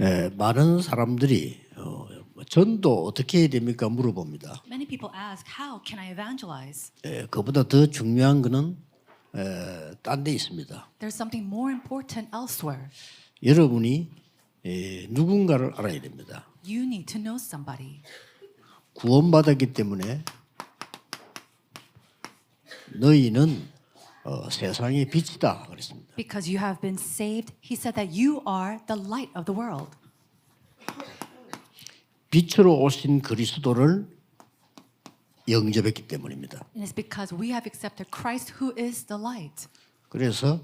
에, 많은 사람들이 어, 뭐 전도 어떻게 해야 됩니까 물어봅니다. Many people ask, How can I evangelize? 에, 그보다 더 중요한 것은 딴데 있습니다. There's something more important elsewhere. 여러분이 에, 누군가를 알아야 됩니다. You need to know somebody. 구원받았기 때문에 너희는 어, 세상의 빛이다 그랬습니다. Because you have been saved, he said that you are the light of the world. 빛으로 오신 그리스도를 영접했기 때문입니다. And it's because we have accepted Christ who is the light. 그래서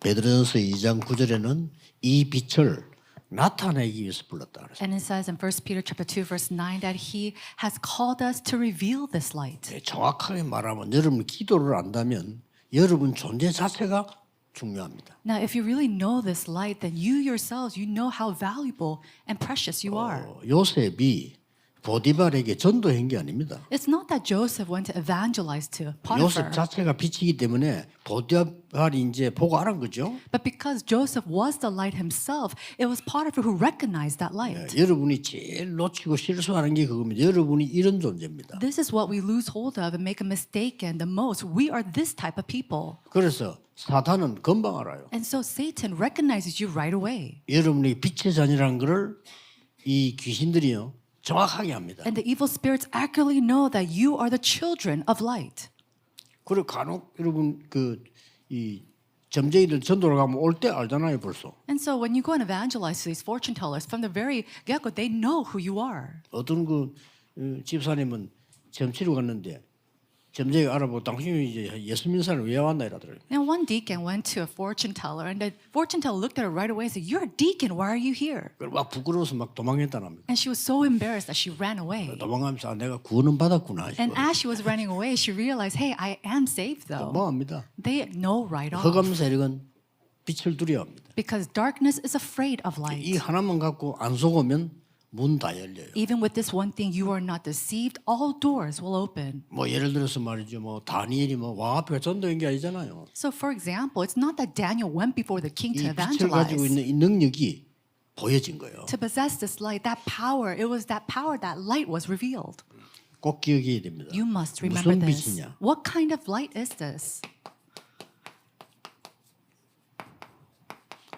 베드로전서 2장 9절에는 이 빛을 나타내기 위해서 불렀다 그랬어요. And it says in 1 Peter chapter 2 verse 9 that he has called us to reveal this light. 네, 정확하게 말하면 여러분 기도를 안다면 여러분 존재 자체가 중요합니다. Now, if you really know this light, then you yourselves, you know how valuable and precious you are. 어, 요셉이 보디발에게 전도한 게 아닙니다. It's not that Joseph went to evangelize to 요셉 Potiphar, 자체가 빛이기 때문에 보디발이 이제 보고 알은 거죠. but because Joseph was the light himself, it was Potiphar who recognized that light. 네, 여러분이 제일 놓치고 실수하는 게 그겁니다. 여러분이 이런 존재입니다. This is what we lose hold of and make a mistake in the most. We are this type of people. 그래서 사탄은 금방 알아요. And so Satan recognizes you right away. 여러분이 빛의 자녀라는 것을 이 귀신들이요 정확하게 합니다. And the evil spirits accurately know that you are the children of light. 그리고 간혹 여러분 그이 점쟁이들 전도를 가면 올 때 알잖아요 벌써. And so when you go and evangelize to these fortune tellers, from the very get-go, they know who you are. 어떤 그 어, 집사님은 점치러 갔는데 점쟁이가 알아보고 당신이 이제 예수 믿는 사람 왜 왔나 이러더라고요. And one deacon went to a fortune teller, and the fortune teller looked at her right away and said, You're a deacon, why are you here? 그걸 막 부끄러워서 막 도망했다랍니다. And she was so embarrassed that she ran away. 도망가면서 아, 내가 구원은 받았구나. And as she was running away, she realized, Hey, I am saved though. 도망합니다. They know right off. 허감 세력은 빛을 두려워합니다. Because darkness is afraid of 이 light. 하나만 갖고 안 속으면 문 다 열려요. Even with this one thing, you are not deceived, all doors will open. 뭐 예를 들어서 말이죠. 뭐 다니엘이 뭐왕 앞에 전도한 게 아니잖아요. So, for example, it's not that Daniel went before the king 이 to 빛을 가지고 evangelize. 있는 이 능력이 보여진 거예요. To possess this light, that power, it was that power, that light was revealed. 꼭 기억해야 됩니다. You must remember 무슨 this. 빛이냐? What kind of light is this?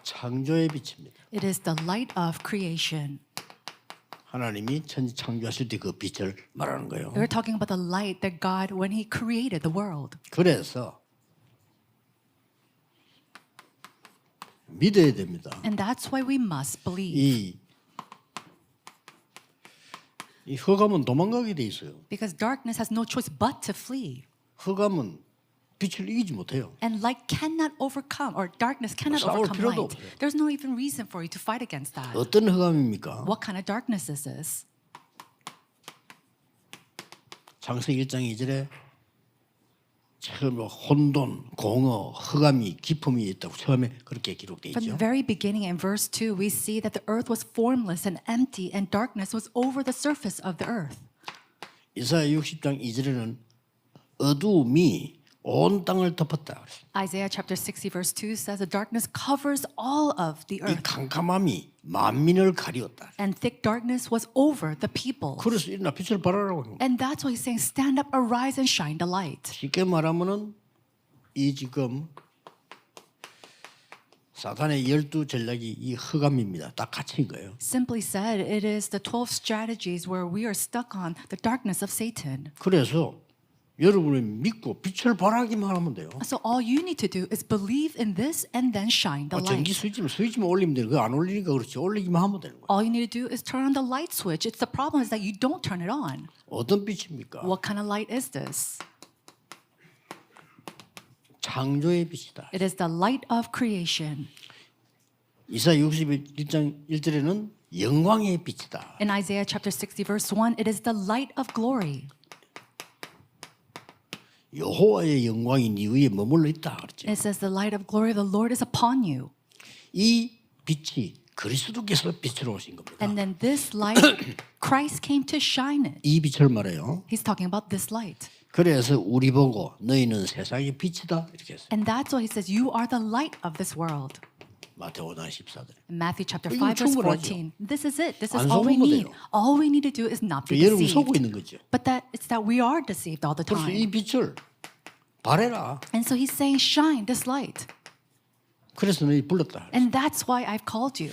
창조의 빛입니다. It is the light of creation. 하나님이 천지 창조하실 때 그 빛을 말하는 거예요. We're talking about the light that God, when He created the world. 그래서 믿어야 됩니다. And that's why we must believe. 이, 이 흑암은 도망가게 돼 있어요. Because darkness has no choice but to flee. 흑암은 빛을 이기지 못해요. And light cannot overcome, or darkness cannot 싸울 overcome 필요도 light. 없어요. There's no even reason for you to fight against that. 어떤 흑암입니까? What kind of darkness is this? 창세기 1장 2절에 처음 혼돈, 공허, 흑암이 기품이 있다고 처음에 그렇게 기록돼 From 있죠. the very beginning in verse 2, we see that the earth was formless and empty, and darkness was over the surface of the earth. 이사야 60장 2절에는 어두움이 온 땅을 덮었다. 그랬어요. Isaiah chapter 60, verse 2 says, The darkness covers all of the 이 earth, 캄캄함이 만민을 가리웠다. and thick darkness was over the people. 그래서 일어나 빛을 발하라고 합니다. And that's why he's saying, Stand up, arise, and shine the light. 쉽게 말하면은 이 지금 사탄의 열두 전략이 이 흑암입니다. 딱 갇힌 거예요. Simply said, it is the 12 strategies where we are stuck on the darkness of Satan. 그래서 여러분이 믿고 빛을 발하기만 하면 돼요. So all you need to do is believe in this and then shine the 아, 전기 light. 스위치면 스위치만 올리면 돼요. 그거 안 올리니까 그렇지. 올리기만 하면 되는 거예요. All you need to do is turn on the light switch. It's the problem is that you don't turn it on. 어떤 빛입니까? What kind of light is this? 창조의 빛이다. It is the light of creation. 이사 61장 1절에는 영광의 빛이다. In Isaiah chapter 60, verse 1, it is the light of glory. 여호와의 영광이 네 위에 머물러 있다. 그렇지. It says, The light of glory of the Lord is upon you. 이 빛이 그리스도께서 빛으로 오신 겁니다. And then this light, Christ came to shine it. 이 빛을 말해요. He's talking about this light. 그래서 우리 보고 너희는 세상의 빛이다 이렇게 했어요. And that's why he says, You are the light of this world. 마태오 5장 14절. In Matthew chapter 이건 5 verse 충분하죠. 14. This is it. This is 안 all we 속으면 need. 돼요. All we need to do is not be 여러분 속고 deceived. 있는 거죠. But that it's that we are deceived all the 그래서 이 time. 빛을 발해라. And so he's saying, shine this light. 그래서 너희 불렀다. And that's why I've called you.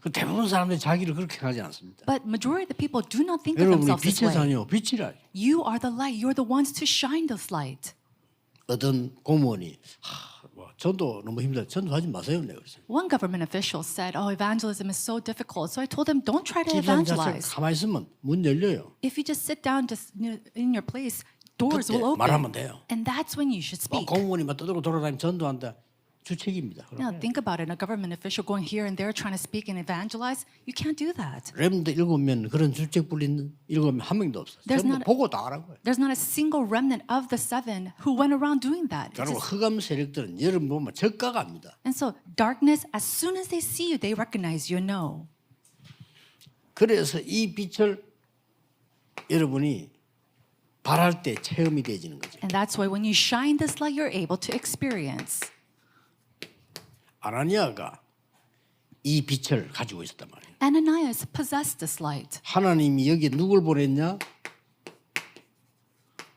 그 대부분 사람들이 자기를 그렇게 하지 않습니다. But majority of the people do not think of 여러분이 themselves this 빛의 way. 자녀, 빛이라. You are the light. You're the ones to shine this light. 어떤 공무원이 하, 뭐, 전도 너무 힘들어. 전도하지 마세요. 내가 그랬어요. One government official said, "Oh, evangelism is so difficult." So I told him, "Don't try to 집사람 자체 evangelize. 가만히 있으면 문 열려요. If you just sit down, just you know, in your place, doors 그때 will 말하면 open, 돼요. and that's when you should 뭐 speak." 공무원이 막 떠들고 돌아다니면 전도한다. 주책입니다. Now think about it. A government official going here and there trying to speak and evangelize, you can't do that. 렘드 일곱 명 그런 주책 불리는 일곱 명한 명도 없어. There's 전부 not- 보고 다 하라는 거예요. There's not a single remnant of the seven who went around doing that. It's 그리고 just- 흑암 세력들은 여러분 보면 적가갑니다. And so darkness, as soon as they see you, they recognize you and know. 그래서 이 빛을 여러분이 발할 때 체험이 되지는 거죠. And that's why when you shine this light, you're able to experience. 아나니아가 이 빛을 가지고 있었단 말이에요. Ananias possessed this light. 하나님이 여기 누굴 보냈냐?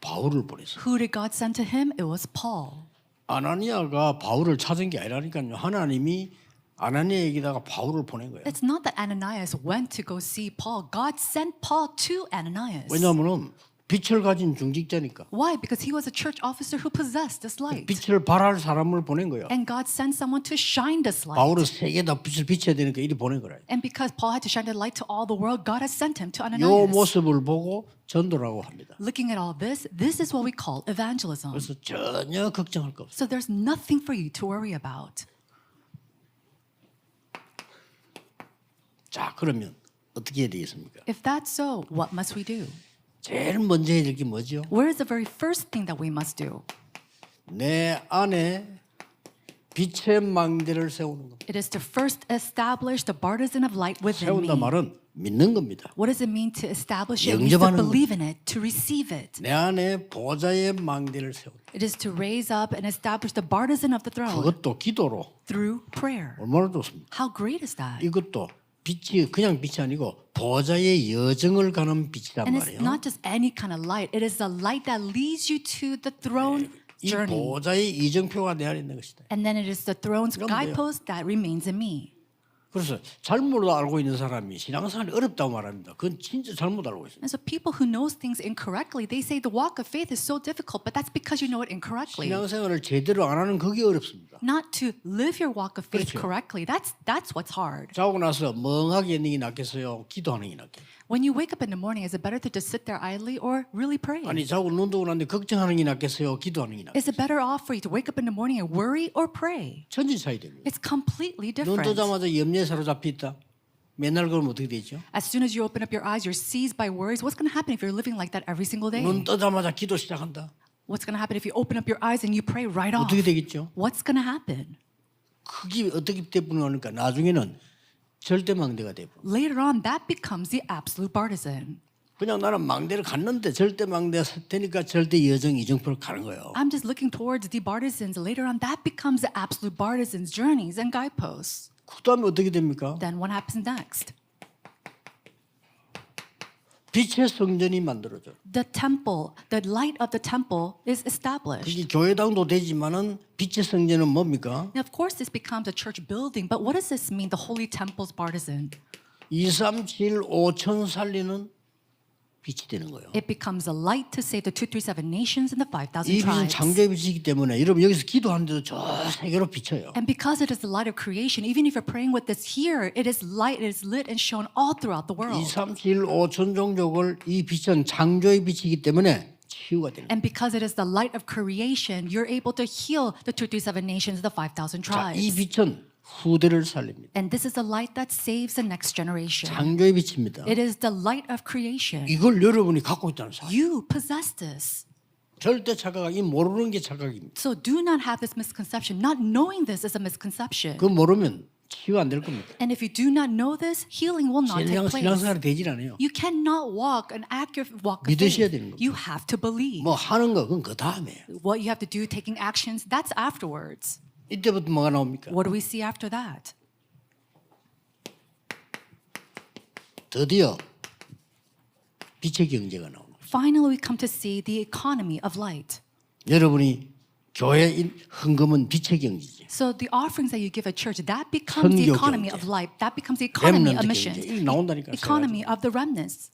바울을 보냈어요. Who did God send to him? It was Paul. 아나니아가 바울을 찾은 게 아니라니까요. 하나님이 아나니아에게다가 바울을 보낸 거예요. It's not that Ananias went to go see Paul. God sent Paul to Ananias. 왜냐하면 빛을 가진 중직자니까 Why? Because he was a church officer who possessed this light. 빛을 발할 사람을 보낸 거예요. And God sent someone to shine this light. 바울은 세계다 빛을 비춰야 되니까 이리 보낸 거라. And because Paul had to shine the light to all the world, God has sent him to 요 Ananias. 모습을 보고 전도라고 합니다. Looking at all this, this is what we call evangelism. 그래서 전혀 걱정할 거 없어요. So there's nothing for you to worry about. 자, 그러면 어떻게 해야 되겠습니까? If that's so, what must we do? 제일 먼저 해야 될 게 뭐죠? Where is the very first thing that we must do? 내 안에 빛의 망대를 세우는 겁니다. It is to first establish the partisan of light within me. 세운다 말은 믿는 겁니다. What does it mean to establish it? It means to 영접하는 believe in it, to receive it. 내 안에 보좌의 망대를 세우는 It is to raise up and establish the partisan of the throne 그것도 기도로 through prayer. 얼마나 좋습니까? How great is that? 이것도 빛이 그냥 빛이 아니고 보좌의 여정을 가는 빛이란 And it's 말이에요. not just any kind of light. It is the light that leads you to the throne 이 journey. 보좌의 이정표가 내 안에 있는 것이다. And then it is the throne's 그럼 돼요. guidepost that remains in me. 그래서 잘못 알고 있는 사람이 신앙생활이 어렵다고 말합니다. 그건 진짜 잘못 알고 있어요. And so people who knows things incorrectly, they say the walk of faith is so difficult, but that's because you know it incorrectly. 신앙생활을 제대로 안 하는 그게 어렵습니다. Not to live your walk of faith 그렇죠. correctly. That's that's what's hard. 자고 나서 멍하게 있는 게 낫겠어요? 기도하는 게 낫겠어요? When you wake up in the morning, is it better to just sit there idly or really pray? 아니 자고 눈 뜨고 났는데 걱정하는 게 낫겠어요? 기도하는 게 낫겠어요? Is it better off for you to wake up in the morning and worry or pray? 천지 차이 됩니다. It's completely 눈 different. 뜨자마자 염려에 사로잡혀 있다. 맨날 그러면 어떻게 되죠? As soon as you open up your eyes, you're seized by worries. What's going to happen if you're living like that every single day? 눈 뜨자마자 기도 시작한다. What's going to happen if you open up your eyes and you pray right off? 어떻게 되겠죠? What's going to happen? 그게 어떻게 되부니까 나중에는 절대 망대가 되고 Later on, that becomes the absolute partisan. 그냥 나는 망대를 갔는데 절대 망대가 되니까 절대 여정 이정표를 가는 거예요. I'm just looking towards the partisans. Later on, that becomes the absolute partisans' journeys and guideposts. 그 다음에 어떻게 됩니까? Then what happens next? 빛의 성전이 만들어져. The temple, the light of the temple is established. 그게 교회당도 되지만은 빛의 성전은 뭡니까? Now, of course, this becomes a church building, but what does this mean, the holy temple's partisan? 2, 3, 7, 5천 살리는 빛이 되는 거예요. It becomes a light to save the 237 nations and the 5,000 이 빛은 tribes. 창조의 빛이기 때문에 여러분 여기서 기도하는데도 저 세계로 비쳐요. And because it is the light of creation, even if you're praying with this here, it is light, it is lit and shown all throughout the 2, world. 3, 7, 5천 종족을 이 빛은 창조의 빛이기 때문에 치유가 되는 거예요. And because it is the light of creation, you're able to heal the 237 nations, the 5,000 자, 이 tribes. 빛은 후대를 살립니다. And this is the light that saves the next generation. 창조의 빛입니다. It is the light of creation. 이걸 여러분이 갖고 있다는 사실. You possess this. 절대 착각, 이 모르는 게 착각입니다. So do not have this misconception. Not knowing this is a misconception. 그 모르면 치유 안 될 겁니다. And if you do not know this, healing will not take 신앙, place. 신앙생활이 되질 않아요. You cannot walk an accurate walk of 믿으셔야 faith. 되는 겁니다. You have to believe. 뭐 하는 거 그건 그 다음에 What you have to do, taking actions, that's afterwards. 이때부터 뭐가 나옵니까? What do we see after that? 드디어 빛의 경제가 나오는 거예요. Finally, we come to see the economy of light. 여러분이 교회 헌금은 빛의 경제지. So the offerings that you give at church, that becomes the 선교 economy 경제. of life. That becomes the economy of mission. 나온다니까, e- economy 생각하지. of the remnants.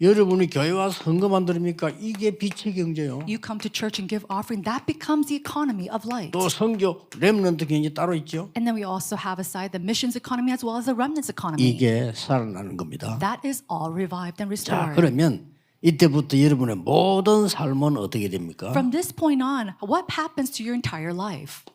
여러분이 교회 와서 헌금 안 드립니까? 이게 빛의 경제요. You come to church and give offering, that becomes the economy of light. 또 선교 렘넌트 경제 따로 있죠. And then we also have aside the missions economy as well as the remnants economy. 이게 살아나는 겁니다. That is all revived and 자, restored. 그러면 이때부터 여러분의 모든 삶은 어떻게 됩니까? From this point on, what happens to your entire life?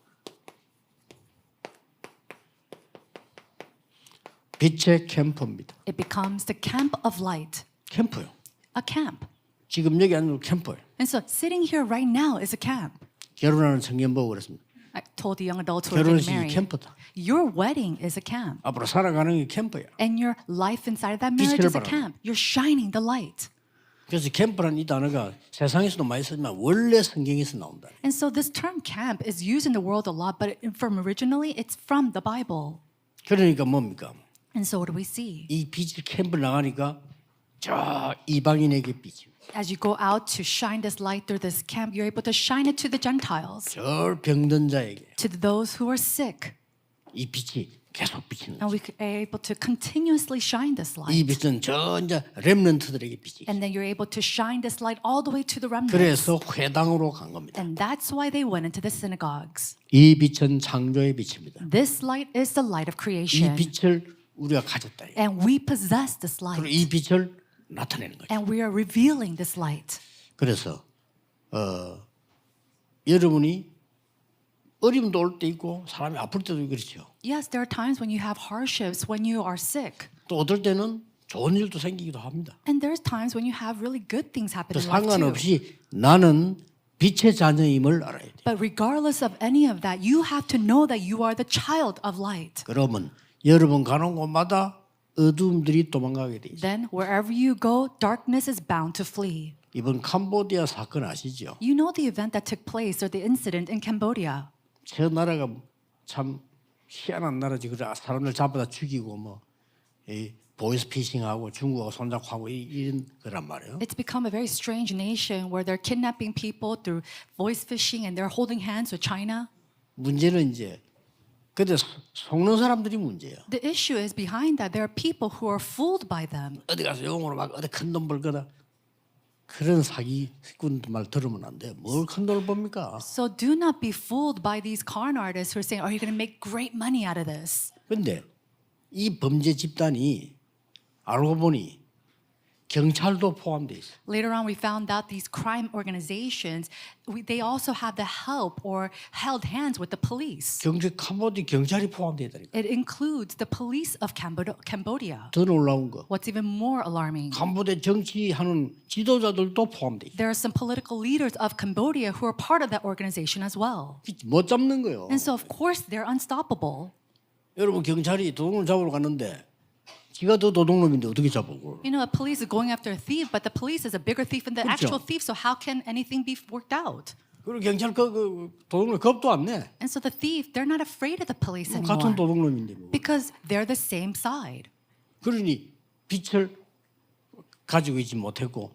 빛의 캠프입니다. It becomes the camp of light, 캠프요. a camp. 지금 여기 앉는 캠프예요. And so sitting here right now is a camp. 결혼하는 청년 보고 그랬습니다. I told the young adults who are getting 결혼식이 married. 캠프다. Your wedding is a camp. 앞으로 살아가는 게 캠프야. And your life inside of that 빛을 marriage is a 발하는 camp. You're shining the light. 그래서 캠프라는 이 단어가 세상에서도 많이 쓰지만 원래 성경에서 나온다. And so this term camp is used in the world a lot, but it- from originally it's from the Bible. 그러니까 뭡니까? And so what do we see? 이 빛이 캠프 나가니까 저 이방인에게 빛이. As you go out to shine this light through this camp, you're able to shine it to the Gentiles, 저 병든 자에게 to those who are sick. 이 빛이 계속 비치는 And 거죠. we are able to continuously shine this 이 light. 빛은 저 이제 렘넌트들에게 빛이. And then you're able to shine this light all the way to the remnants. 그래서 회당으로 간 겁니다. And that's why they went into the synagogues. 이 빛은 창조의 빛입니다. This light is the light of 이 creation. 빛을 우리가 가졌다. And we possess this 그리고 light. 이 빛을 나타내는 거죠. And we are revealing this light. 그래서 어, 여러분이 어림도 올 때 있고 사람이 아플 때도 그렇죠. Yes, there are times when you have hardships, when you are sick. 또 어떨 때는 좋은 일도 생기기도 합니다. And there's times when you have really good things happen 그 in life too. 상관없이 나는 빛의 자녀임을 알아야 돼. But regardless of any of that, you have to know that you are the child of light. 그러면 여러분 가는 곳마다 어둠들이 도망가게 돼 있어요. Then wherever you go, darkness is bound to flee. 이번 캄보디아 사건 아시죠? You know the event that took place or the incident in Cambodia. 저 나라가 참 희한한 나라지. 그래 사람들 잡아다 죽이고 뭐 이 보이스피싱하고 중국하고 손잡고 이- 이런 거란 말이에요. It's become a very strange nation where they're kidnapping people through voice phishing and they're holding hands with China. 문제는 이제 근데 소- 속는 사람들이 문제예요. The issue is behind that there are people who are fooled by them. 어디 가서 영어로 막 어디 큰돈 벌 거다. 그런 사기꾼들 말 들으면 안 돼. 뭘큰 돈을 법니까? So do not be fooled by these con artists who are saying, Are you going to make great money out of this? 근데 이 범죄 집단이 알고 보니 경찰도 포함돼 있어. Later on, we found out these crime organizations, we, they also have the help or held hands with the police. 경찰 캄보디 경찰이 포함돼 있다니까. It includes the police of Cambodia. Cambodia. 더 놀라운 거. What's even more alarming, 캄보디 정치하는 지도자들도 포함돼 있어. there are some political leaders of Cambodia who are part of that organization as well. 못 잡는 거예요. And so, of course, they're unstoppable. 여러분 경찰이 도둑을 잡으러 갔는데 지가 더 도둑놈인데 어떻게 잡고? You know, a police is going after a thief, but the police is a bigger thief than the 그렇죠. actual thief. So how can anything be worked out? 그리고 경찰 그, 그 도둑놈 겁도 안 내. And so the thief, they're not afraid of the police 같은 anymore 도둑놈인데 뭐. because they're the same side. 그러니 빛을 가지고 있지 못했고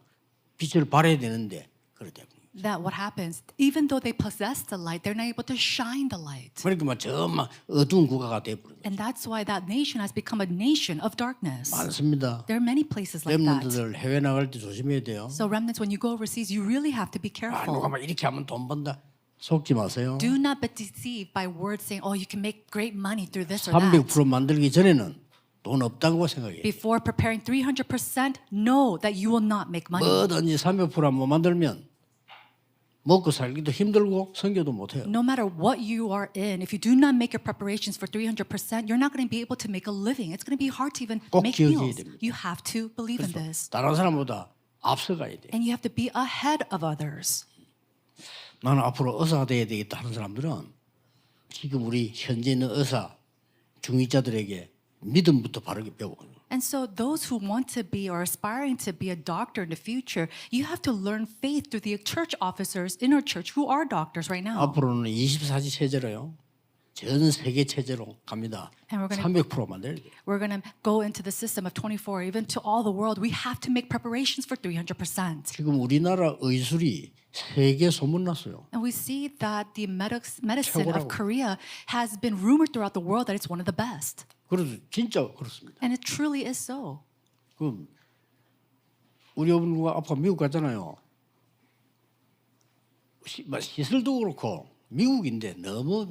빛을 발해야 되는데 그러대. That what happens, even though they possess the light, they're not able to shine the light. 그러니까 막저막 어두운 국가가 돼버린 거예요. And that's why that nation has become a nation of darkness. 많습니다. There are many places like that. 렘넌트들 해외 나갈 때 조심해야 돼요. So remnants, when you go overseas, you really have to be 아, 누가 careful. 막 이렇게 하면 돈 번다. 속지 마세요. Do not be deceived by words saying, oh, you can make great money through this or that. 300% 만들기 전에는 돈 없다고 생각해요. Before preparing 300%, know that you will not make money. 뭐든지 300%못 만들면 먹고 살기도 힘들고 성교도 못 해요. No matter what you are in, if you do not make your preparations for 300%, you're not going to be able to make a living. It's going to be hard to even 꼭 make 기억해야 meals. 됩니다. You have to believe in this. 다른 사람보다 앞서가야 돼. And you have to be ahead of others. 나는 앞으로 의사가 돼야 되겠다 하는 사람들은 지금 우리 현재 있는 의사 중위자들에게 믿음부터 바르게 배우고 And so, those who want to be or aspiring to be a doctor in the future, you have to learn faith through the church officers in our church who are doctors right now. 앞으로는 24시 세제로요. 전 세계 체제로 갑니다. And we're gonna- 300% 만들어야 돼요. We're going to go into the system of 24, even to all the world. We have to make preparations for 300%. 지금 우리나라 의술이 세계 소문났어요. And we see that the medic- medicine 최고라고. of Korea has been rumored throughout the world that it's one of the best. 그래서 진짜 그렇습니다. And it truly is so. 그 우리 어머니가 아빠 미국 갔잖아요. 시, 뭐 시설도 그렇고 미국인데 너무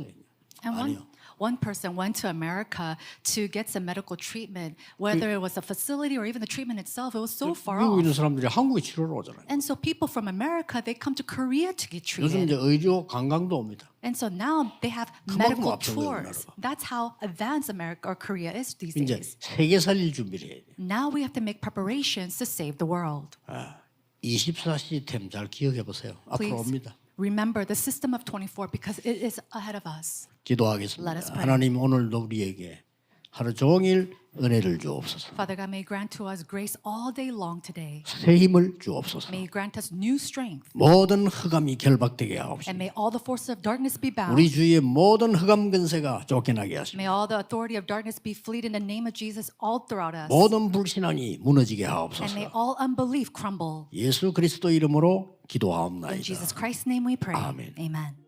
And one, 아니요. one person went to America to get some medical treatment, whether it was a facility or even the treatment itself, it was so far 미국 off. 있는 사람들이 한국에 치료를 오잖아요. And so people from America, they come to Korea to get 요즘 이제 treated. 의료 관광도 옵니다. And so now they have 그만큼 medical 앞선 거예요, tours. 우리나라가. That's how advanced America or Korea is these 이제 days. 세계 살릴 준비를 해야 돼요. Now we have to make preparations to save the world. 24 시스템 잘 기억해 보세요. 앞으로 Please 옵니다. remember the system of 24 because it is ahead of us. 기도하겠습니다. Let us pray. 하나님 오늘도 우리에게 하루 종일 은혜를 주옵소서. Father God, may grant to us grace all day long today. 새 힘을 주옵소서. May you grant us new strength. 모든 흑암이 결박되게 And 하옵소서. may all the forces of darkness be bound. 우리 주위의 모든 흑암 근세가 쫓겨나게 하시고 May all the authority of darkness be fleet in the name of Jesus all throughout us. 모든 불신앙이 무너지게 And 하옵소서. may all unbelief crumble. 예수 그리스도 이름으로 In 기도하옵나이다. Jesus Christ's name we pray. Amen. Amen.